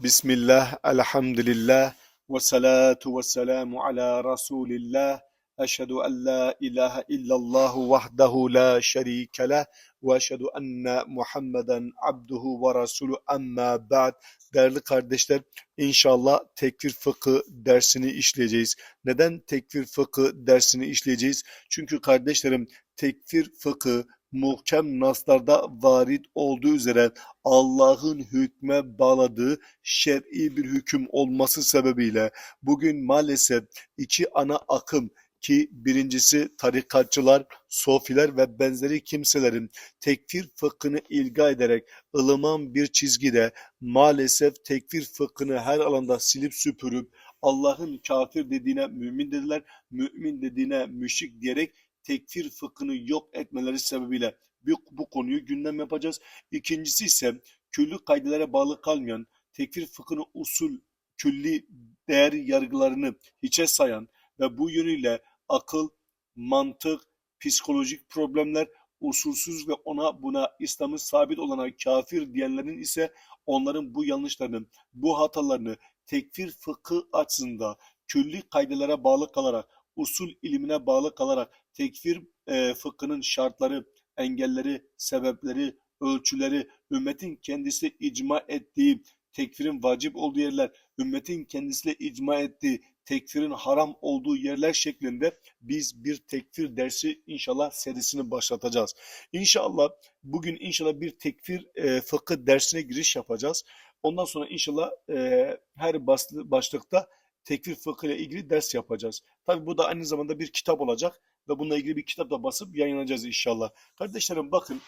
Bismillah, elhamdülillah, ve salatu ve selamu ala Resulillah. Eşhedü en la ilahe illallah vahdehu la şerike leh ve eşhedü enne Muhammeden abduhu ve resulü amma ba'd. Değerli kardeşler, inşallah tekfir fıkı dersini işleyeceğiz. Neden tekfir fıkı dersini işleyeceğiz? Çünkü kardeşlerim tekfir fıkı muhkem naslarda varit olduğu üzere Allah'ın hükme bağladığı şer'i bir hüküm olması sebebiyle bugün maalesef iki ana akım ki birincisi tarikatçılar, sofiler ve benzeri kimselerin tekfir fıkhını ilga ederek ılıman bir çizgide maalesef tekfir fıkhını her alanda silip süpürüp Allah'ın kafir dediğine mümin dediler, mümin dediğine müşrik diyerek tekfir fıkhını yok etmeleri sebebiyle bu, bu konuyu gündem yapacağız. İkincisi ise külli kaidelere bağlı kalmayan, tekfir fıkhını usul, külli değer yargılarını hiçe sayan ve bu yönüyle akıl, mantık, psikolojik problemler, usulsüz ve ona buna İslam'ın sabit olana kafir diyenlerin ise onların bu yanlışlarını, bu hatalarını tekfir fıkı açısında külli kaidelere bağlı kalarak, usul ilimine bağlı kalarak tekfir e, fıkhının şartları, engelleri, sebepleri, ölçüleri, ümmetin kendisi icma ettiği tekfirin vacip olduğu yerler, ümmetin kendisiyle icma ettiği tekfirin haram olduğu yerler şeklinde biz bir tekfir dersi inşallah serisini başlatacağız. İnşallah bugün inşallah bir tekfir e, fıkıh dersine giriş yapacağız. Ondan sonra inşallah e, her başlıkta tekfir fıkıh ile ilgili ders yapacağız. Tabi bu da aynı zamanda bir kitap olacak ve bununla ilgili bir kitap da basıp yayınlayacağız inşallah. Kardeşlerim bakın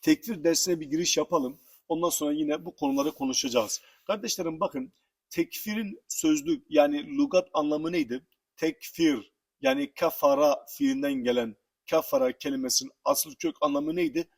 tekfir dersine bir giriş yapalım. Ondan sonra yine bu konuları konuşacağız. Kardeşlerim bakın tekfirin sözlük yani lugat anlamı neydi? Tekfir yani kafara fiilinden gelen kafara kelimesinin asıl kök anlamı neydi?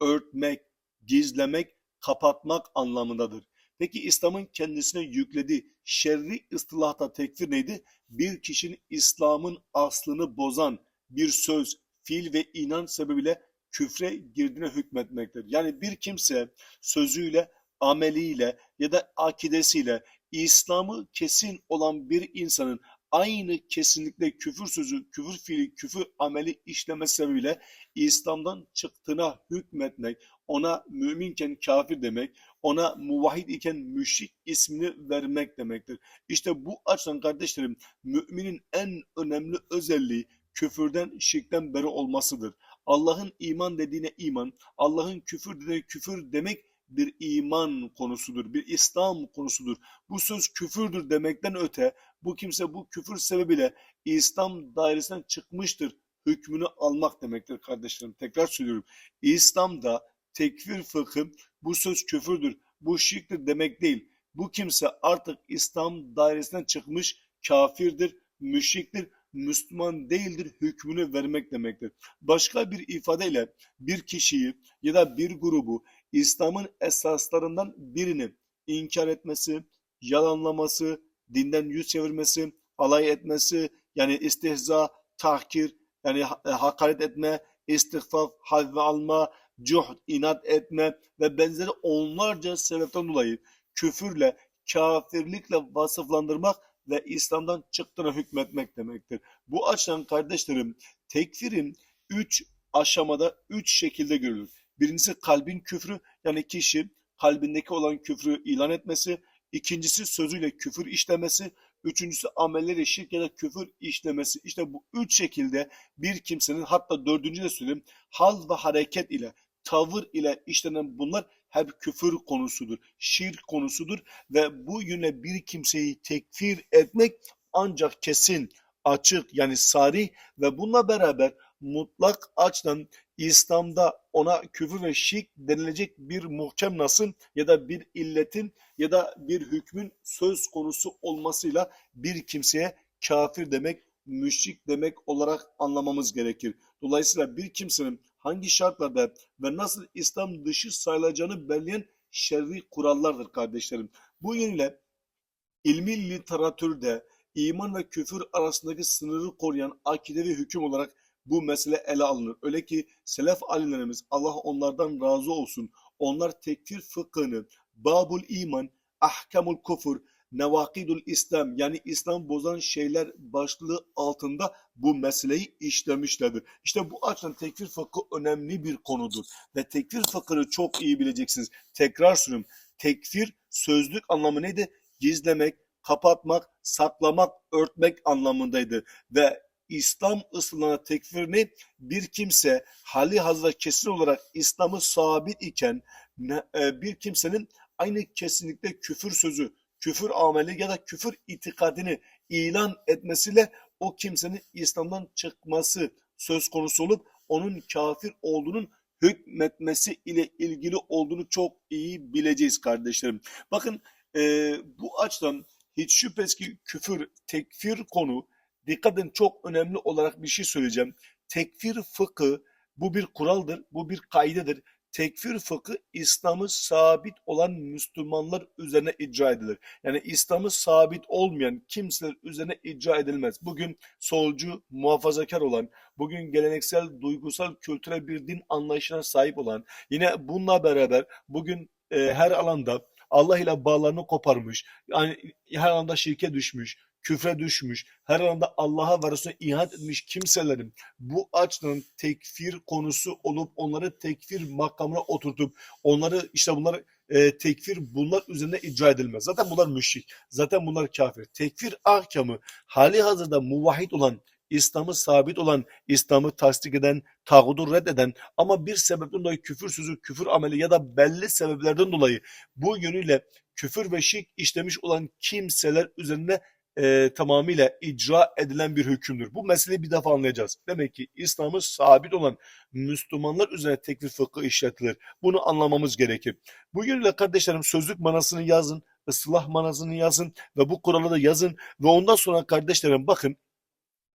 Örtmek, gizlemek, kapatmak anlamındadır. Peki İslam'ın kendisine yüklediği şerri ıstılahta tekfir neydi? Bir kişinin İslam'ın aslını bozan bir söz, fiil ve inanç sebebiyle küfre girdiğine hükmetmektir. Yani bir kimse sözüyle, ameliyle ya da akidesiyle İslam'ı kesin olan bir insanın aynı kesinlikle küfür sözü, küfür fiili, küfür ameli işlemesi sebebiyle İslam'dan çıktığına hükmetmek, ona müminken kafir demek, ona muvahhid iken müşrik ismini vermek demektir. İşte bu açıdan kardeşlerim müminin en önemli özelliği küfürden, şirkten beri olmasıdır. Allah'ın iman dediğine iman, Allah'ın küfür dediğine küfür demek bir iman konusudur, bir İslam konusudur. Bu söz küfürdür demekten öte bu kimse bu küfür sebebiyle İslam dairesinden çıkmıştır hükmünü almak demektir kardeşlerim. Tekrar söylüyorum. İslam'da tekfir fıkhı bu söz küfürdür, bu şirktir demek değil. Bu kimse artık İslam dairesinden çıkmış kafirdir, müşriktir, Müslüman değildir hükmünü vermek demektir. Başka bir ifadeyle bir kişiyi ya da bir grubu İslam'ın esaslarından birini inkar etmesi, yalanlaması, dinden yüz çevirmesi, alay etmesi, yani istihza, tahkir, yani hakaret etme, istikfaf, halve alma, cuhd, inat etme ve benzeri onlarca sebepten dolayı küfürle, kafirlikle vasıflandırmak ve İslam'dan çıktığına hükmetmek demektir. Bu açıdan kardeşlerim tekfirin üç aşamada üç şekilde görülür. Birincisi kalbin küfrü yani kişi kalbindeki olan küfrü ilan etmesi. İkincisi sözüyle küfür işlemesi. Üçüncüsü amelleri şirk ya da küfür işlemesi. İşte bu üç şekilde bir kimsenin hatta dördüncü de söyleyeyim hal ve hareket ile tavır ile işlenen bunlar hep küfür konusudur, şirk konusudur ve bu yöne bir kimseyi tekfir etmek ancak kesin, açık yani sarih ve bununla beraber mutlak açıdan İslam'da ona küfür ve şirk denilecek bir muhkem nasın ya da bir illetin ya da bir hükmün söz konusu olmasıyla bir kimseye kafir demek, müşrik demek olarak anlamamız gerekir. Dolayısıyla bir kimsenin hangi şartlarda ve nasıl İslam dışı sayılacağını belirleyen şerri kurallardır kardeşlerim. Bu yönüyle ilmi literatürde iman ve küfür arasındaki sınırı koruyan akidevi hüküm olarak bu mesele ele alınır. Öyle ki selef alimlerimiz Allah onlardan razı olsun. Onlar tekfir fıkhını, babul iman, ahkamul kufur, nevakidul İslam yani İslam bozan şeyler başlığı altında bu meseleyi işlemişlerdir. İşte bu açıdan tekfir fıkhı önemli bir konudur ve tekfir fıkhını çok iyi bileceksiniz. Tekrar söylüyorum. Tekfir sözlük anlamı neydi? Gizlemek, kapatmak, saklamak, örtmek anlamındaydı ve İslam ıslahına tekfir ne? Bir kimse hali hazırda kesin olarak İslam'ı sabit iken e, bir kimsenin aynı kesinlikle küfür sözü, küfür ameli ya da küfür itikadını ilan etmesiyle o kimsenin İslam'dan çıkması söz konusu olup onun kafir olduğunun hükmetmesi ile ilgili olduğunu çok iyi bileceğiz kardeşlerim. Bakın e, bu açıdan hiç şüphesiz ki küfür, tekfir konu dikkat edin çok önemli olarak bir şey söyleyeceğim. Tekfir fıkı bu bir kuraldır, bu bir kaidedir. Tekfir fıkı İslam'ı sabit olan Müslümanlar üzerine icra edilir. Yani İslam'ı sabit olmayan kimseler üzerine icra edilmez. Bugün solcu, muhafazakar olan, bugün geleneksel, duygusal, kültürel bir din anlayışına sahip olan, yine bununla beraber bugün e, her alanda Allah ile bağlarını koparmış, yani her anda şirke düşmüş, küfre düşmüş, her anda Allah'a ve Resulüne ihanet etmiş kimselerin bu açıdan tekfir konusu olup onları tekfir makamına oturtup onları işte bunlar e, tekfir bunlar üzerine icra edilmez. Zaten bunlar müşrik. Zaten bunlar kafir. Tekfir ahkamı hali hazırda muvahhid olan İslam'ı sabit olan, İslam'ı tasdik eden, tağudu reddeden ama bir sebepten dolayı küfür sözü, küfür ameli ya da belli sebeplerden dolayı bu yönüyle küfür ve şirk işlemiş olan kimseler üzerine e, tamamıyla icra edilen bir hükümdür. Bu meseleyi bir defa anlayacağız. Demek ki İslam'ı sabit olan Müslümanlar üzerine tekfir fıkhı işletilir. Bunu anlamamız gerekir. Bu yönüyle kardeşlerim sözlük manasını yazın, ıslah manasını yazın ve bu kuralı da yazın ve ondan sonra kardeşlerim bakın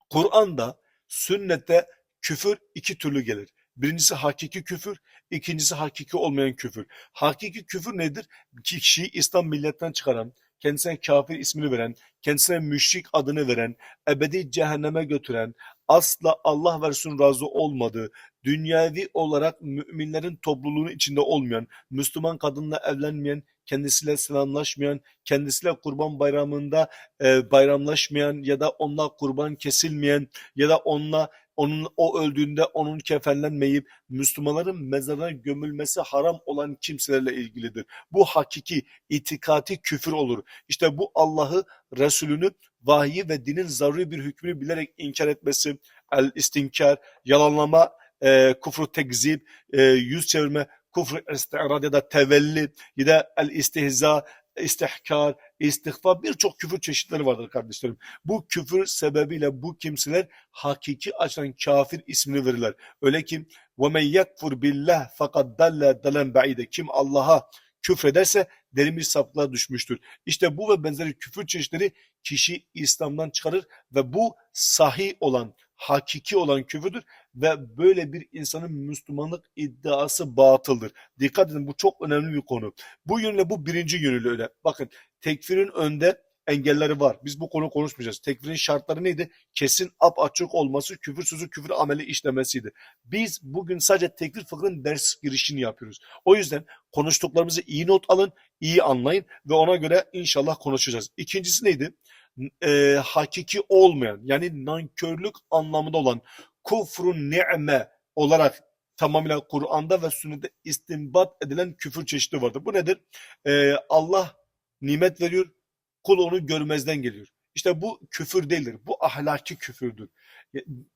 Kur'an'da, sünnette küfür iki türlü gelir. Birincisi hakiki küfür, ikincisi hakiki olmayan küfür. Hakiki küfür nedir? Kişiyi İslam milletten çıkaran, kendisine kafir ismini veren, kendisine müşrik adını veren, ebedi cehenneme götüren, asla Allah ve razı olmadığı, dünyevi olarak müminlerin topluluğunun içinde olmayan, Müslüman kadınla evlenmeyen, kendisiyle selamlaşmayan, kendisiyle kurban bayramında e, bayramlaşmayan ya da onunla kurban kesilmeyen ya da onunla onun o öldüğünde onun kefenlenmeyip Müslümanların mezarına gömülmesi haram olan kimselerle ilgilidir. Bu hakiki itikati küfür olur. İşte bu Allah'ı, Resulünü, vahyi ve dinin zaruri bir hükmünü bilerek inkar etmesi, el istinkar, yalanlama, e, kufru tekzip, e, yüz çevirme, kufru istirad ya da tevelli ya da el istihza, istihkar, istihfa birçok küfür çeşitleri vardır kardeşlerim. Bu küfür sebebiyle bu kimseler hakiki açıdan kafir ismini verirler. Öyle ki وَمَنْ يَكْفُرْ بِاللّٰهِ فَقَدْ دَلَّ دَلًا بَعِيدًا Kim Allah'a küfrederse derin bir sapıklığa düşmüştür. İşte bu ve benzeri küfür çeşitleri kişi İslam'dan çıkarır ve bu sahih olan, hakiki olan küfürdür ve böyle bir insanın Müslümanlık iddiası batıldır. Dikkat edin bu çok önemli bir konu. Bu yönüyle bu birinci yönüyle öyle. Bakın tekfirin önde engelleri var. Biz bu konu konuşmayacağız. Tekfirin şartları neydi? Kesin ap açık olması, küfür sözü küfür ameli işlemesiydi. Biz bugün sadece tekfir fıkhının ders girişini yapıyoruz. O yüzden konuştuklarımızı iyi not alın, iyi anlayın ve ona göre inşallah konuşacağız. İkincisi neydi? Ee, hakiki olmayan yani nankörlük anlamında olan kufrun ni'me olarak tamamıyla Kur'an'da ve sünnette istinbat edilen küfür çeşidi vardır. Bu nedir? Ee, Allah nimet veriyor, kul onu görmezden geliyor. İşte bu küfür değildir. Bu ahlaki küfürdür.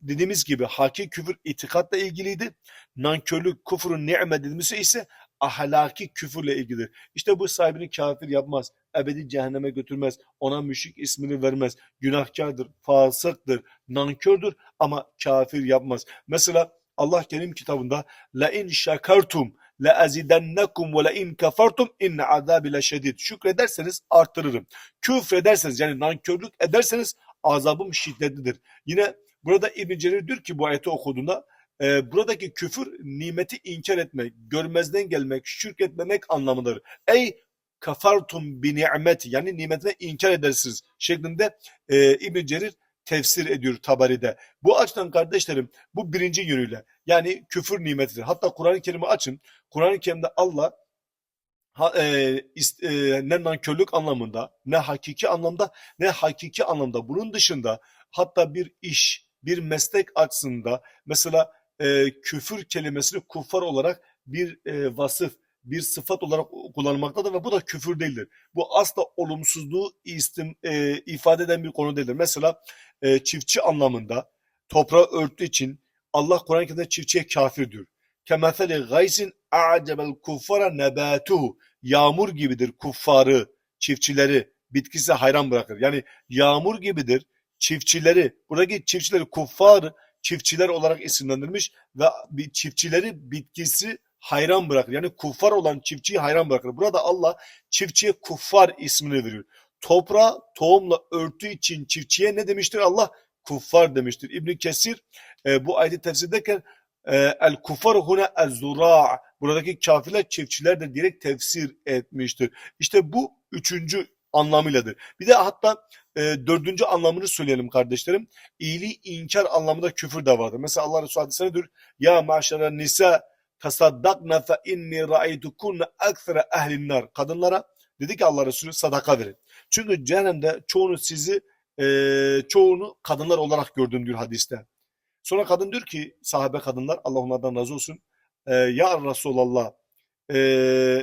Dediğimiz gibi haki küfür itikatla ilgiliydi. Nankörlük, kufrun ni'me dediğimiz şey ise ahlaki küfürle ilgilidir. İşte bu sahibini kafir yapmaz. Ebedi cehenneme götürmez. Ona müşrik ismini vermez. Günahkardır, fasıktır, nankördür ama kafir yapmaz. Mesela Allah Kerim kitabında la in şakartum la azidennekum ve la in kafartum inne azabi leşedid. Şükrederseniz artırırım. Küfrederseniz yani nankörlük ederseniz azabım şiddetlidir. Yine burada İbn Cerir diyor ki bu ayeti okuduğunda e, buradaki küfür nimeti inkar etmek, görmezden gelmek, şirk etmemek anlamıdır. Ey kafartum bi nimeti yani nimetine inkar edersiniz şeklinde e, İbn Cerir tefsir ediyor Tabari'de. Bu açıdan kardeşlerim bu birinci yönüyle yani küfür nimetidir. Hatta Kur'an-ı Kerim'i açın. Kur'an-ı Kerim'de Allah ha, e, is- e, ne nankörlük anlamında, ne hakiki anlamda, ne hakiki anlamda. Bunun dışında hatta bir iş, bir meslek açısında mesela e, küfür kelimesini kuffar olarak bir e, vasıf, bir sıfat olarak kullanmaktadır ve bu da küfür değildir. Bu asla olumsuzluğu istim, e, ifade eden bir konu değildir. Mesela e, çiftçi anlamında toprağı örttüğü için Allah Kur'an-ı Kerim'de çiftçiye kafir diyor. Kemetheli gaysin a'cebel kuffara nebatuhu. Yağmur gibidir kuffarı, çiftçileri, bitkisi hayran bırakır. Yani yağmur gibidir çiftçileri, buradaki çiftçileri kuffar çiftçiler olarak isimlendirmiş ve çiftçileri bitkisi hayran bırakır. Yani kuffar olan çiftçiyi hayran bırakır. Burada Allah çiftçiye kuffar ismini veriyor. Toprağı tohumla örtüğü için çiftçiye ne demiştir Allah? Kuffar demiştir. İbn Kesir e, bu ayeti tefsir ederken el kuffar hune el zura buradaki kafirler çiftçiler de direkt tefsir etmiştir. İşte bu üçüncü anlamıyladır. Bir de hatta e, dördüncü anlamını söyleyelim kardeşlerim. İyiliği inkar anlamında küfür de vardır. Mesela Allah Resulü hadisine diyor. Ya maşara nisa tasaddakna fe inni ra'aytukunna ekfere ehlin nar. Kadınlara dedi ki Allah Resulü sadaka verin. Çünkü cehennemde çoğunu sizi e, çoğunu kadınlar olarak gördüm diyor hadiste. Sonra kadın diyor ki sahabe kadınlar Allah onlardan razı olsun. E, ya Resulallah e,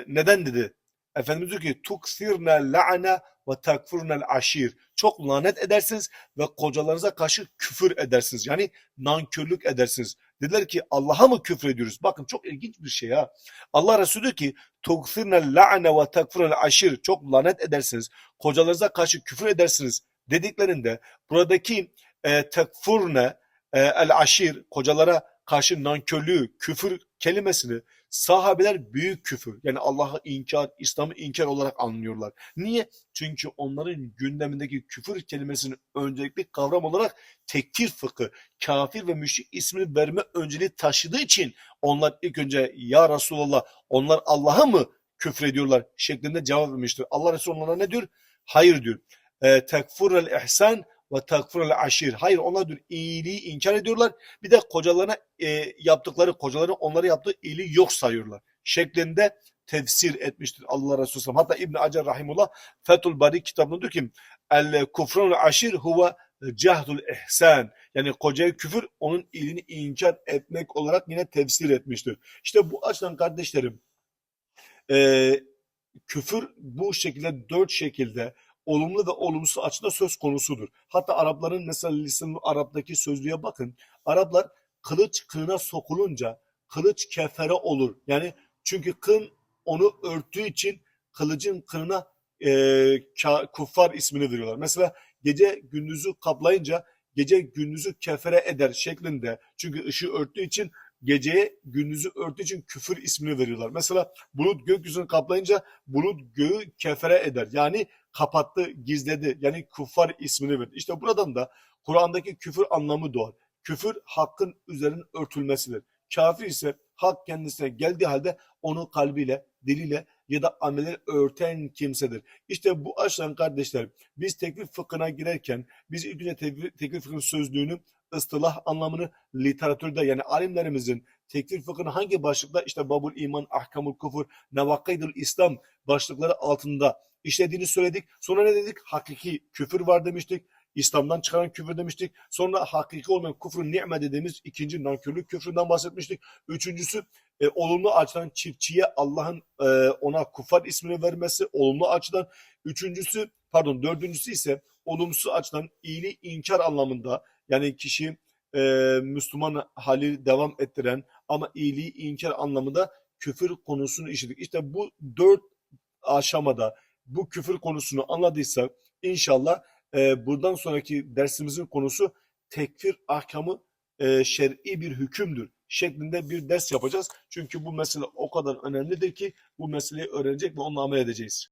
neden dedi. Efendimiz diyor ki tuksirne la'ne ve takfurnel aşir. Çok lanet edersiniz ve kocalarınıza karşı küfür edersiniz. Yani nankörlük edersiniz. Dediler ki Allah'a mı küfür ediyoruz? Bakın çok ilginç bir şey ha. Allah Resulü diyor ki tuksirne la'ne ve takfurnel aşir. Çok lanet edersiniz. Kocalarınıza karşı küfür edersiniz dediklerinde buradaki e, tekfurne e, el aşir kocalara karşı nankörlüğü, küfür kelimesini sahabeler büyük küfür yani Allah'ı inkar, İslam'ı inkar olarak anlıyorlar. Niye? Çünkü onların gündemindeki küfür kelimesini öncelikli kavram olarak tekfir fıkı, kafir ve müşrik ismini verme önceliği taşıdığı için onlar ilk önce ya Resulallah onlar Allah'a mı küfür ediyorlar şeklinde cevap vermiştir. Allah Resulü onlara ne diyor? Hayır diyor. E, tekfurel ihsan ve takfurel aşir. Hayır onlar diyor iyiliği inkar ediyorlar. Bir de kocalarına e, yaptıkları, kocaların onlara yaptığı iyiliği yok sayıyorlar. Şeklinde tefsir etmiştir Allah Resulü Sallam. Hatta İbn Acar Rahimullah Fethul Bari kitabında diyor ki El kufrun aşir huve cahdul ihsan. Yani kocaya küfür onun iyiliğini inkar etmek olarak yine tefsir etmiştir. İşte bu açıdan kardeşlerim e, küfür bu şekilde dört şekilde olumlu ve olumsuz açıda söz konusudur. Hatta Arapların mesela lisan Arap'taki sözlüğe bakın. Araplar kılıç kığına sokulunca kılıç kefere olur. Yani çünkü kın onu örttüğü için kılıcın kınına e, kuffar ismini veriyorlar. Mesela gece gündüzü kaplayınca gece gündüzü kefere eder şeklinde. Çünkü ışığı örttüğü için geceye gündüzü örttüğü için küfür ismini veriyorlar. Mesela bulut gökyüzünü kaplayınca bulut göğü kefere eder. Yani kapattı, gizledi. Yani kuffar ismini verdi. İşte buradan da Kur'an'daki küfür anlamı doğar. Küfür hakkın üzerinin örtülmesidir. Kafir ise hak kendisine geldiği halde onu kalbiyle, diliyle ya da ameli örten kimsedir. İşte bu açıdan kardeşler biz tekfir fıkhına girerken biz ilk önce tekfir fıkhının sözlüğünü ıstılah anlamını literatürde yani alimlerimizin tekfir fıkhının hangi başlıkta işte babul iman, ahkamul kufur, nevakaidul İslam başlıkları altında işlediğini söyledik. Sonra ne dedik? Hakiki küfür var demiştik. İslam'dan çıkaran küfür demiştik. Sonra hakiki olmayan küfrün ni'me dediğimiz ikinci nankörlük küfründen bahsetmiştik. Üçüncüsü e, olumlu açıdan çiftçiye Allah'ın e, ona kufar ismini vermesi olumlu açıdan. Üçüncüsü pardon dördüncüsü ise olumsuz açıdan iyiliği inkar anlamında yani kişi e, Müslüman hali devam ettiren ama iyiliği inkar anlamında küfür konusunu işledik. İşte bu dört aşamada bu küfür konusunu anladıysak inşallah e, buradan sonraki dersimizin konusu tekfir ahkamı e, şer'i bir hükümdür şeklinde bir ders yapacağız. Çünkü bu mesele o kadar önemlidir ki bu meseleyi öğrenecek ve onunla amel edeceğiz.